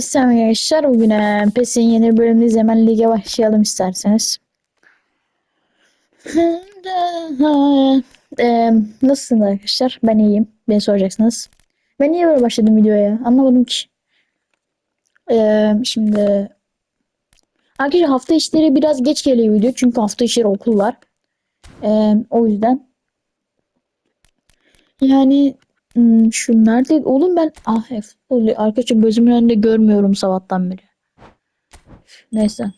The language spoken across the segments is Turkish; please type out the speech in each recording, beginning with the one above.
Selam arkadaşlar. Bugün e, PES'in yeni bölümündeyiz. Hemen lige başlayalım isterseniz. e, nasılsınız arkadaşlar? Ben iyiyim. Beni soracaksınız. Ben niye böyle başladım videoya? Anlamadım ki. E, şimdi arkadaşlar hafta işleri biraz geç geliyor video. Çünkü hafta işleri okul var. E, o yüzden. Yani Hmm, şu nerede? Oğlum ben ah F. Arkadaşlar gözümün önünde görmüyorum sabahtan beri. Neyse.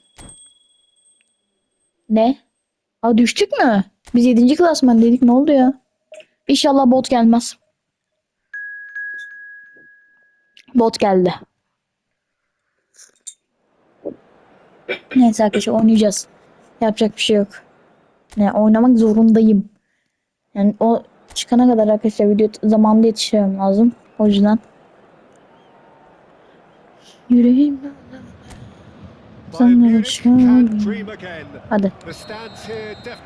Ne? Aa düştük mü? Biz 7. klasman dedik ne oldu ya? İnşallah bot gelmez. Bot geldi. Neyse arkadaşlar oynayacağız. Yapacak bir şey yok. Ne oynamak zorundayım. Yani o çıkana kadar arkadaşlar video zamanında yetiştirmem lazım. O yüzden. Yüreğim. Hadi.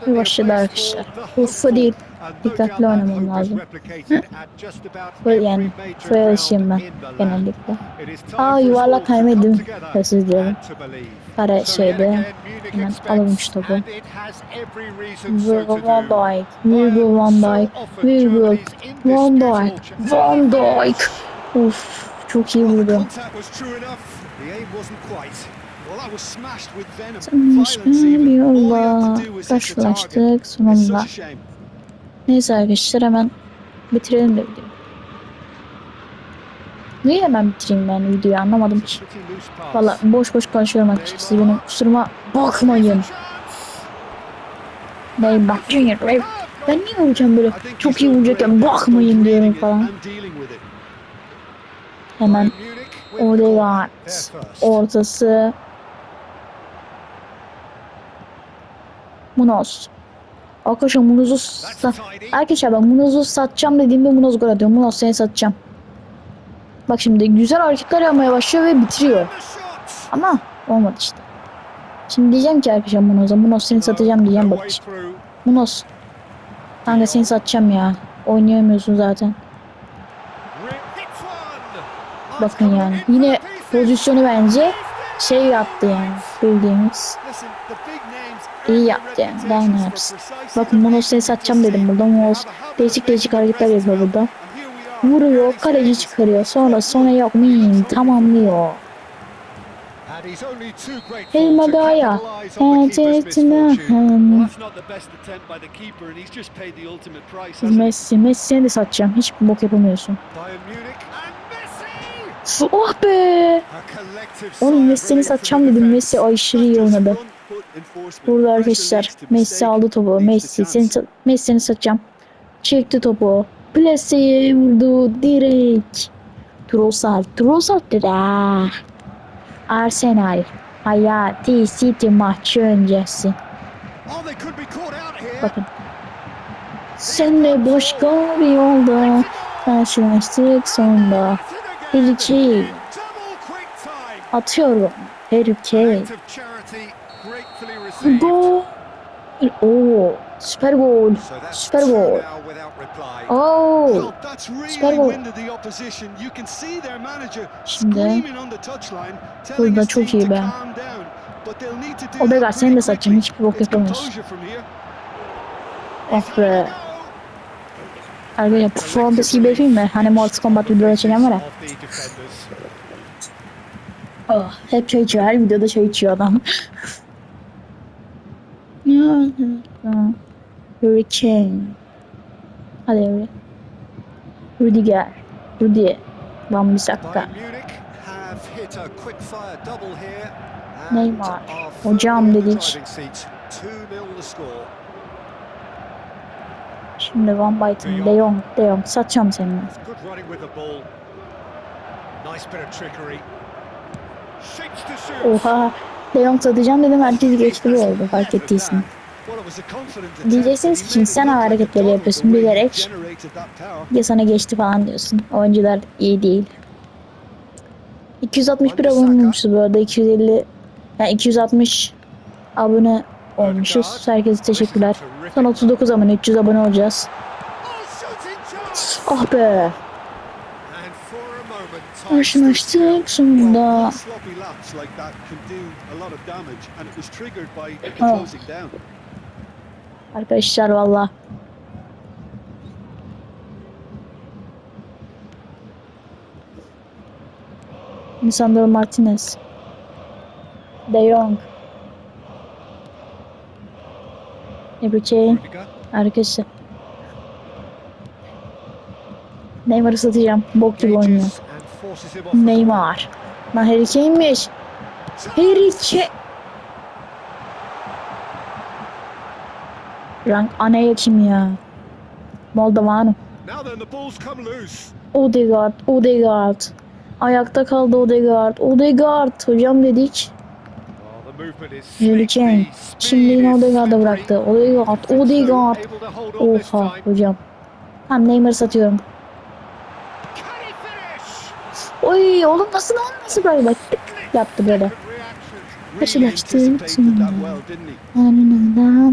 Bir başladı arkadaşlar. Uffa değil. Dikkatli oynamam lazım. Böyle yani şuraya alışayım ben genellikle. Aa yuvarlak kaymaydım. Özür dilerim. Kare şeyde. Hemen alalım şu topu. Virgil van Dijk. Virgil van Dijk. Virgil van Dijk. Van Dijk. Uf çok iyi vurdu. Bir yolla karşılaştık sonunda. Neyse arkadaşlar hemen bitirelim de videoyu. Niye hemen bitireyim ben videoyu anlamadım ki. Valla boş boş konuşuyorum arkadaşlar. Siz benim kusuruma bakmayın. Ney bak Junior. Ben ben niye vuracağım böyle çok iyi vuracakken bakmayın diyorum falan. Hemen Odegaard ortası Munoz. Arkadaşlar Munoz'u sa Arkadaşlar ben Munoz'u satacağım dediğimde Munoz gol atıyor. Munoz seni satacağım. Bak şimdi güzel hareketler yapmaya başlıyor ve bitiriyor. Ama olmadı işte. Şimdi diyeceğim ki arkadaşlar Munoz'a Munoz seni satacağım diyeceğim bak. Munoz. Kanka seni satacağım ya. Oynayamıyorsun zaten. Bakın yani. Yine pozisyonu bence şey yaptı yani. Bildiğimiz. İyi yaptı yani. Daha ne yapsın. Bakın Munoz seni satacağım dedim burada. Munoz değişik değişik hareketler yapıyor burada. Vuruyor, kaleci çıkarıyor. Sonra sonra yok miyim tamamlıyor. El Magaya. Messi, Messi seni de satacağım. Hiç bok yapamıyorsun. Oh be! Oğlum Messi'ni satacağım dedim. Messi aşırı iyi oynadı. Burada arkadaşlar Messi aldı topu. Messi seni Messi'ni satacağım. Çekti topu. Plase'ye vurdu direkt. Trossard, Trossard direkt. Arsenal. Hayati City maçı öncesi. Bakın. Sen de başka bir yolda karşılaştık sonunda. Harry Kane. Atıyorum. Harry Kane. Gol. Oo, süper gol. Süper gol. Oo. Süper gol. Şimdi burada çok iyi be. Odegaard seni de satacağım. Hiçbir bok yapamıyorsun. Oh be. Arkadaşlar performans gibi yapayım mı? Hani Mortal Kombat videoda çeken var ya. Oh, hep çay içiyor. Her videoda çay içiyor adam. Harry Kane. Hadi Harry. Rudiger. Rudi. Van Bissaka. Neymar. Hocam dedik. Şimdi Van Basten. De Jong. De Jong. Satacağım seni. Oha. De Jong satacağım dedim. Herkes geçti bu oldu. Fark ettiysin. Diyeceksiniz ki sen hareketleri yapıyorsun bilerek. Ya sana geçti falan diyorsun. Oyuncular iyi değil. 261 abone olmuşuz bu arada. 250 yani 260 abone olmuşuz. Herkese teşekkürler. Son 39 abone 300 abone olacağız. Ah be. Karşılaştık sonunda. sloppy Arkadaşlar valla. Lisandro Martinez. De Jong. Harry Kane. Arkadaşlar. Neymar'ı satacağım. Bok gibi oynuyor. Neymar. Lan Harry Kane'miş. Harry Kane. Rank anaya kim ya? Moldovano. Odegaard, Odegaard. Ayakta kaldı Odegaard. Odegaard hocam dedik. Oh, speed Şimdi yine Odegaard'a bıraktı. Odegaard, Odegaard. Oha hocam. Tamam Neymar'ı satıyorum. Oy oğlum nasıl lan nasıl böyle bak yaptı böyle. Good reaction. Karşılaştık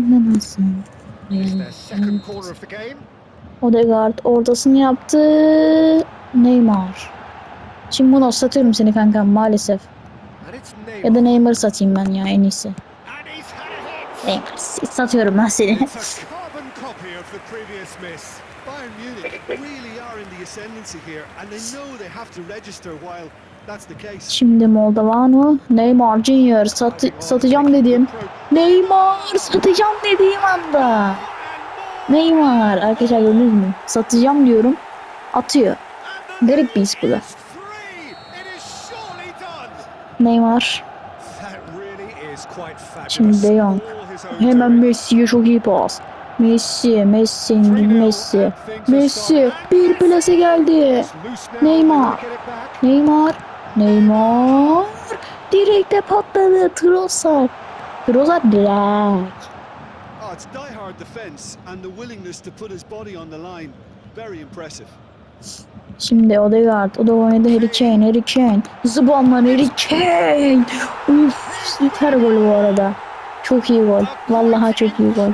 Really Odegaard ortasını yaptı. Neymar. Şimdi bunu satıyorum seni kankam maalesef. Ya da Neymar. Satayım ben ya en iyisi. Neymar satıyorum ben seni. Bayern Munich really are in the ascendancy here, and they know they have to register while. Şimdi Moldovano. Neymar Junior sat satacağım dedim. Neymar satacağım dediğim anda. Neymar arkadaşlar gördünüz mü? Satacağım diyorum. Atıyor. Garip bir his bu da. Neymar. Şimdi De Jong. Hemen Messi'ye çok iyi pas. Messi, Messi, Messi. Messi bir plase geldi. Neymar. Neymar. Neymar. Direkte patladı. Trossard. Trossard direkt. Oh, it's die-hard defense and the willingness to put his body on the line. Very impressive. Şimdi Odegaard. O da oynadı Harry Kane. Harry Kane. Zıbanlar Harry Kane. Uf, süper gol bu arada. Çok iyi gol. Vallahi çok iyi gol.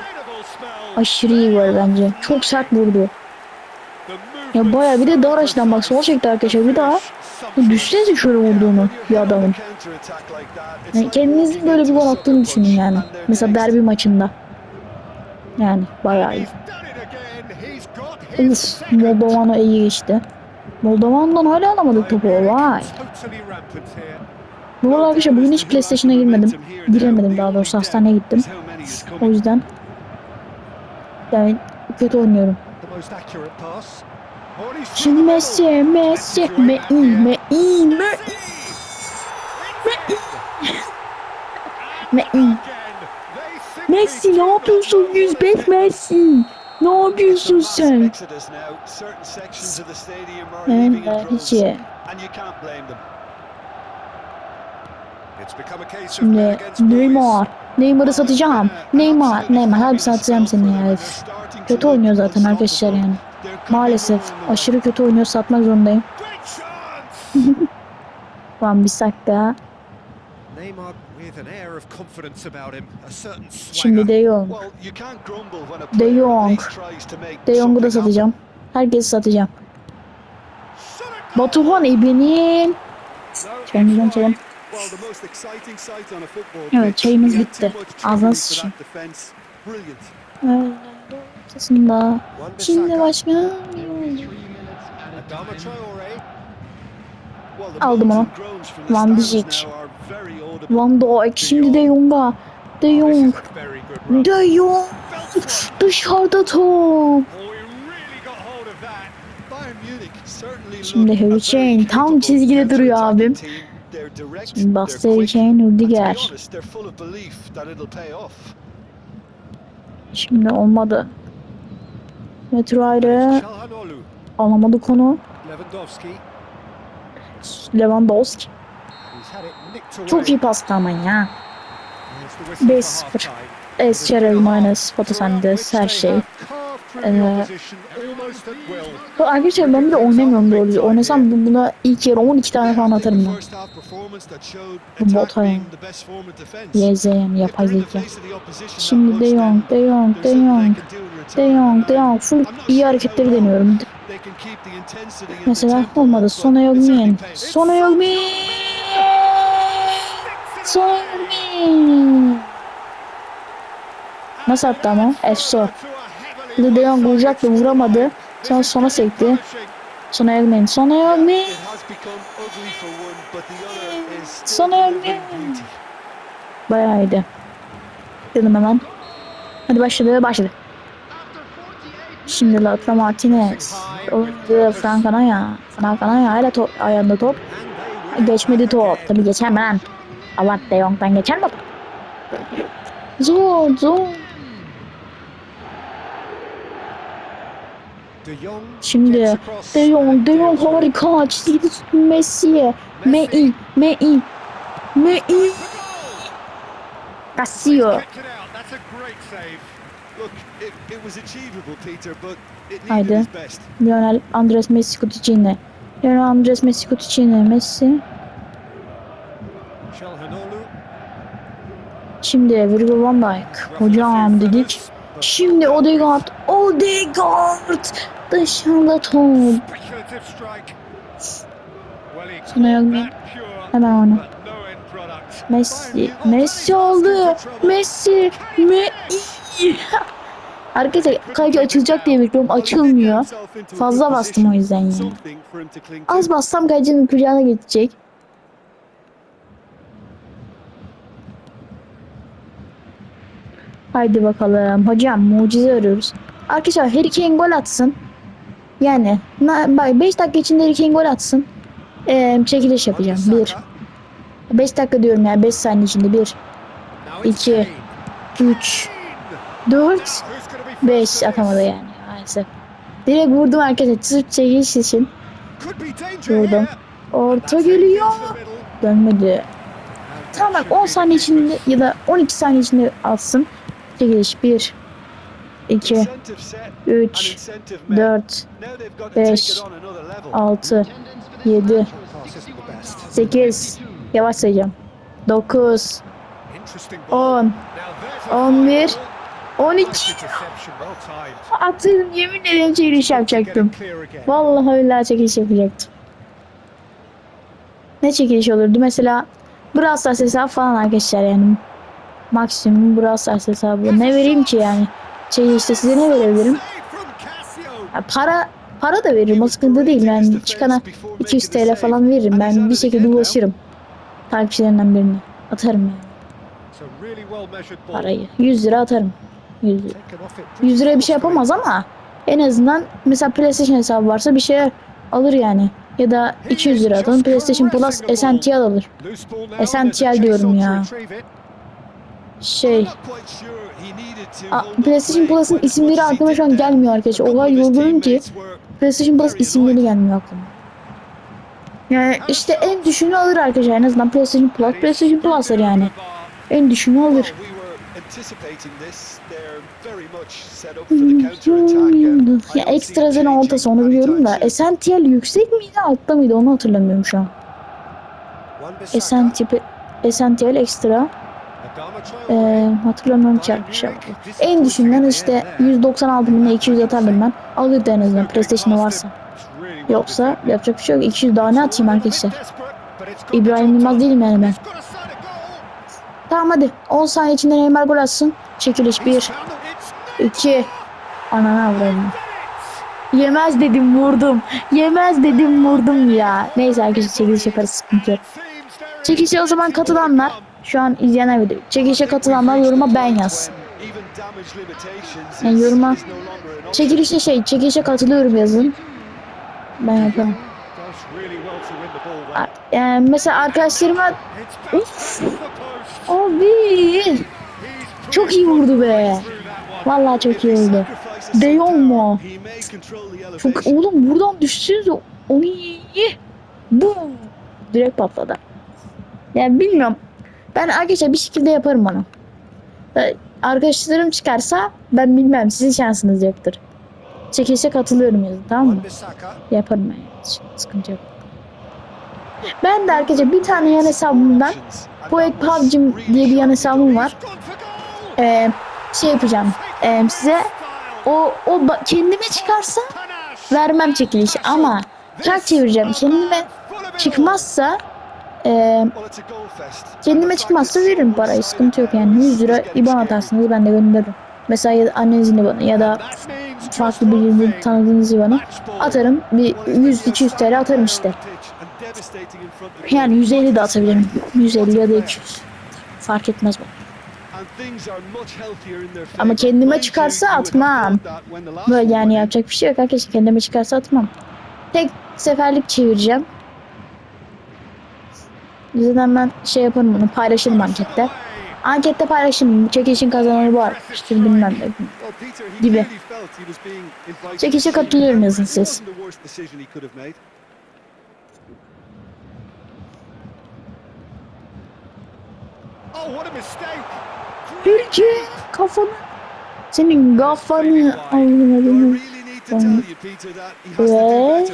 Aşırı iyi gol bence. Çok sert vurdu. Ya baya bir de dar açıdan bak sol çekti arkadaşlar bir daha. Düşünsenize şöyle vurduğunu bir adamın. Yani kendinizin böyle bir gol attığını düşünün yani. Mesela derbi maçında. Yani bayağı iyi. Uf, Moldovano iyi geçti. Moldovan'dan hala alamadık topu. Vay. Bu arada arkadaşlar bugün hiç PlayStation'a girmedim. Giremedim daha doğrusu hastaneye gittim. O yüzden yani kötü oynuyorum. Şimdi Messi, Messi, Messi, Messi, Messi. Messi. Messi ne yapıyorsun 105 Messi? Ne yapıyorsun sen? Ben iyi. Şimdi Neymar. Neymar'ı satacağım. Neymar. Neymar hadi satacağım seni ya. Kötü oynuyor zaten arkadaşlar yani. Maalesef aşırı kötü oynuyor satmak zorundayım. Van bir dakika. Neymar with an air of confidence about him, a certain Şimdi. De Jong. De Jong. De Jong'u da satacağım. Herkesi satacağım. Batuhan İbni'nin. Çayımızdan içelim. Evet, çayımız bitti. Ağzına sıçayım. Öyle ortasında. Şimdi başka. Aldım onu. Van Dijk. Van Dijk şimdi De Jong'a. De Jong. De Jong. Dışarıda top. Şimdi Harry Kane tam çizgide duruyor abim. Şimdi bastı Harry Kane, Rudiger. Şimdi olmadı. Metroide Çalhanoğlu. alamadık onu. Lewandowski. Çok iyi pastı ama ya. There's the whistle for 5-0. half-time. Es Çerel minus Fotosendes her şey. Ee, Bu Arkadaşlar ben bir de oynamıyorum doğrusu. Oynasam bu- buna ilk yarı 12 tane falan atarım ben. Bu bot defense. YZ yani yapay zeka. Şimdi De Jong, De Jong, De Jong. De Jong, De Jong. Full iyi hareketleri deniyorum. Mesela olmadı. Sona Yogmin. Sona Yogmin. Sona Yogmin. Nasıl attı ama? Efso. De Jong vuracaktı vuramadı. Sonra sona sekti. Sona Yogmin. Sona still Sona beauty. Bayağı iyiydi. Dedim hemen. Hadi başladı başladı. Şimdi Lautaro Martinez. Oynadı Frank Anaya. Frank Anaya hala top, ayağında top. Geçmedi top. Tabii geçemem. Allah De Jong'dan geçer mi? Zor zor. De Jong Şimdi De Jong, De Jong harika. Tuttu Messi'ye. Mei, Mei, Mei. Casio. Haydi. Lionel Andres Messi Coutinho. Lionel Andres Messi Coutinho. Messi. Şimdi Virgil van Dijk. Hocam dedik. Şimdi Odegaard. Odegaard. Dışarıda top. That pure, Hemen onu. Messi. Messi oldu. Messi. Messi. Arkadaşlar kaleci açılacak diye bekliyorum. Açılmıyor. Fazla bastım o yüzden yani. Az bassam kalecinin kucağına geçecek. Haydi bakalım. Hocam mucize arıyoruz. Arkadaşlar Harry Kane gol atsın. Yani bak 5 dakika içinde Harry Kane gol atsın. Ee, çekiliş yapacağım. 1. 5 dakika diyorum yani 5 saniye içinde 1, İki. 3, 4, 5 atamadı yani maalesef. Direkt vurdum arkadaşlar. Sırf çekiliş için. Vurdum. Orta geliyor. Dönmedi. Tamam bak 10 saniye içinde ya da 12 saniye içinde alsın. Çekiliş 1, 2, 3, 4, beş, 6, 7, 8, yavaş sayacağım. 9, 10, 11, 12. Atıyordum yemin ederim çekiliş yapacaktım. Vallahi öyle çekiliş yapacaktım. Ne çekiliş olurdu? Mesela Brawl Stars hesabı falan arkadaşlar yani. Maksimum Brawl Stars hesabı. Ne vereyim ki yani? Çekilişte size ne verebilirim? Ya para para da veririm. O sıkıntı değil. Yani çıkana 200 TL falan veririm. Ben bir şekilde ulaşırım. Takipçilerinden birine atarım yani. Parayı. 100 lira atarım. 100 lira. 100 liraya bir şey yapamaz ama en azından mesela PlayStation hesabı varsa bir şey alır yani. Ya da 200 lira atalım. PlayStation Plus Essential alır. Essential diyorum ya. Şey A- PlayStation Plus'ın isimleri aklıma şu an gelmiyor arkadaşlar. O kadar yorgunum ki PlayStation Plus isimleri gelmiyor aklıma. Yani işte en düşünü alır arkadaşlar. En azından PlayStation Plus, PlayStation Plus'lar yani. En düşünü alır. Ya ekstra zen oltası onu biliyorum da Essential yüksek miydi altta mıydı onu hatırlamıyorum şu an. Essential, Essential ekstra ee, hatırlamıyorum ki arkadaşlar. En düşünden işte 196 bine 200 atardım ben. Alırdı en azından PlayStation'da varsa. Yoksa yapacak bir şey yok. 200 daha ne atayım arkadaşlar? İbrahim Yılmaz değilim yani ben. Tamam hadi 10 saniye içinde Neymar gol atsın. Çekiliş 1, 2, anana vurayım. Yemez dedim vurdum. Yemez dedim vurdum ya. Neyse arkadaşlar çekiliş yaparız sıkıntı yok. Çekilişe o zaman katılanlar şu an izleyenler. Çekilişe katılanlar yoruma ben yazsın. Yani yoruma çekilişe şey çekilişe katılıyorum yazın. Ben yaparım. Yani mesela arkadaşlarıma Uf. abi çok iyi vurdu be. Vallahi çok iyi oldu. De Jong mu? Çok oğlum buradan düşseniz onu iyi. Bu direkt patladı. Yani bilmiyorum. Ben arkadaşlar bir şekilde yaparım onu. Ee, Arkadaşlarım çıkarsa ben bilmem sizin şansınız yoktur. Çekilişe katılıyorum yazın tamam mı? Yaparım ben yani. Sıkıntı yok. Ben de arkadaşlar bir tane yan hesabımdan Poet PUBG diye bir yan hesabım var. Ee, şey yapacağım. Ee, size o o kendime çıkarsa vermem çekilişi ama trak çevireceğim. Kendime çıkmazsa fest. kendime çıkmazsa veririm parayı. Sıkıntı yok yani. 100 lira IBAN atarsınız ben de gönderirim. Mesela ya annenizin IBAN'ı ya da farklı thing. tanıdığınız IBAN'ı atarım. Bir 100-200 TL atarım işte. Yani 150 de atabilirim. 150 ya da 200. Fark etmez bu. Ama kendime çıkarsa atmam. Böyle yani yapacak bir şey yok arkadaşlar. Kendime çıkarsa atmam. Tek seferlik çevireceğim. Zaten ben şey yaparım bunu paylaşırım ankette. Ankette paylaşırım. Çekişin kazananı bu arkadaşlar bilmem ne. gibi. Çekişe katılıyorum yazın siz. Ülke kafanı. Senin kafanı anlamadım. Ve-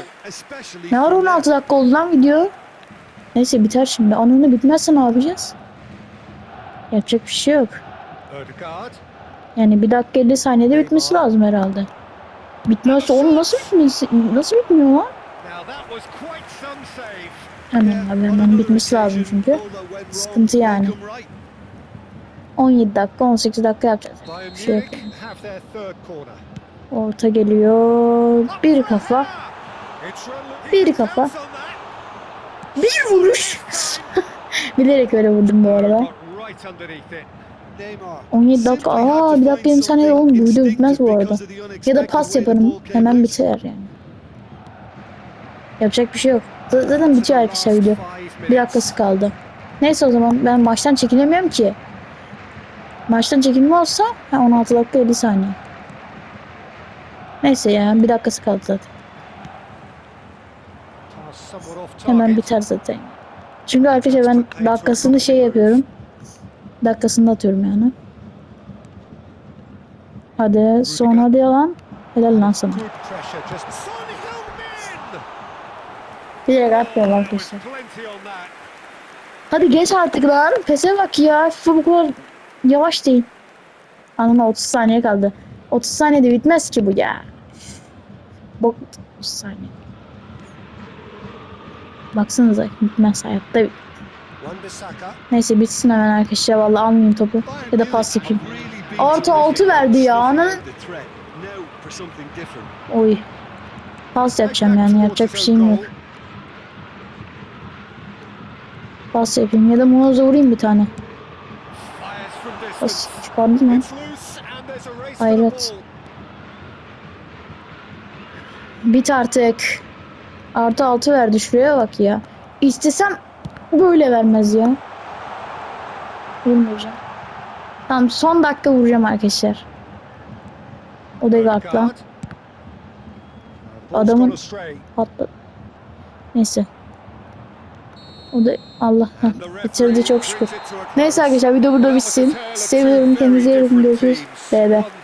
Ne var 16 dakika oldu lan video? Neyse biter şimdi. Anını bitmezse ne yapacağız? Yapacak bir şey yok. Yani bir dakika 50 saniyede bitmesi lazım herhalde. Bitmezse oğlum nasıl bitmesi, nasıl bitmiyor lan? Hemen abi hemen bitmesi lazım çünkü. Sıkıntı yani. 17 dakika 18 dakika yapacağız. Bir şey yok. Orta geliyor. Bir kafa. Bir kafa. Bir vuruş. Bilerek öyle vurdum bu arada. Got right underneath it. 17 dakika. Aa bir dakika 20 saniye oğlum bu bitmez bu arada. Ya da pas yaparım. Hemen biter yani. Yapacak bir şey yok. Zaten bitiyor arkadaşlar video. Bir dakikası kaldı. Neyse o zaman ben maçtan çekilemiyorum ki. Maçtan çekilme olsa ha, 16 dakika 50 saniye. Neyse ya bir dakikası kaldı zaten. Hemen biter zaten. Çünkü arkadaşlar ben dakikasını şey yapıyorum. Dakikasını atıyorum yani. Hadi son hadi yalan. Helal lan sana. Bilerek atmıyorum arkadaşlar. Hadi geç artık lan. Pese bak ya. FIFA bu kadar yavaş değil. Anına 30 saniye kaldı. 30 saniyede bitmez ki bu ya. Bok 30 saniye. Baksanıza bitmez hayatta. Neyse bitsin hemen arkadaşlar. Vallahi almayayım topu. Ya da pas yapayım. Artı altı verdi ya, ana. Oy. Pas yapacağım yani. Yapacak bir şeyim yok. Pas yapayım. Ya da Monoz'a vurayım bir tane. Pas çıkardım mı? Hayret. Bit artık. Artı altı verdi şuraya bak ya. İstesem böyle vermez ya. Vurmayacağım. Tamam son dakika vuracağım arkadaşlar. Odegaard'la Odegaard. Ball's Adamın- patladı. Neyse. O da Allah bitirdi çok şükür. Neyse arkadaşlar video burada bitsin. Seviyorum kendinize iyi bakın görüşürüz. Bye bye.